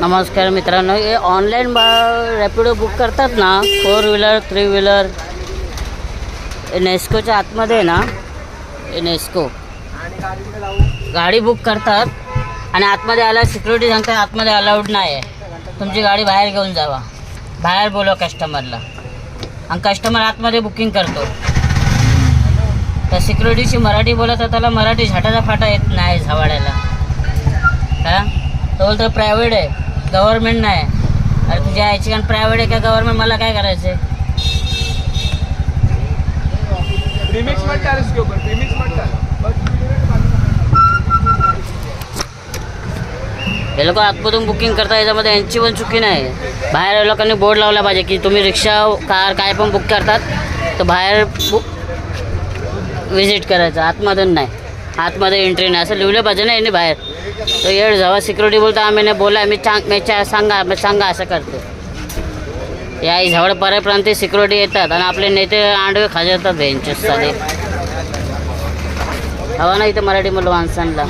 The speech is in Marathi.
नमस्कार मित्रांनो हे ऑनलाईन बा रॅपिडो बुक करतात ना फोर व्हीलर थ्री व्हीलर नेस्कोच्या आतमध्ये आहे ना नेस्को गाडी बुक करतात आणि आतमध्ये आला सिक्युरिटी सांगतात आतमध्ये अलाउड नाही आहे तुमची गाडी बाहेर घेऊन जावा. बाहेर बोलवा कस्टमरला आणि कस्टमर आतमध्ये बुकिंग करतो. तर सिक्युरिटीशी मराठी बोलत तर त्याला मराठी झाटाचा फाटा येत नाही झावाड्याला. हा? तो बोलतो प्रायव्हेट आहे. गव्हर्नमेंट नाही. अरे तुझ्या याची कारण प्रायव्हेट आहे का गव्हर्नमेंट मला काय करायचं आहे प्रीमिक्स मत डाल इसके ऊपर प्रीमिक्स मत डाल बस. हे लोक आतमधून बुकिंग करतात याच्यामध्ये यांची पण चुकी नाही. बाहेर लोकांनी बोर्ड लावला पाहिजे की तुम्ही रिक्षा कार काय पण बुक करतात तर बाहेर बुक विजिट करायचं आतमधून नाही. आतमध्ये एंट्री नाही. असं लिहिलं पाहिजे ना यांनी बाहेर. तर येड जावा. सिक्युरिटी बोलतो आम्ही नाही बोला मी चांग मी चा सांगा मी सांगा असं करतो. या झवळ पर्यंत सिक्युरिटी येतात आणि आपले नेते आंडवे खाजवतात येतात साले हवा नाही इथं मराठी मुलं माणसांना.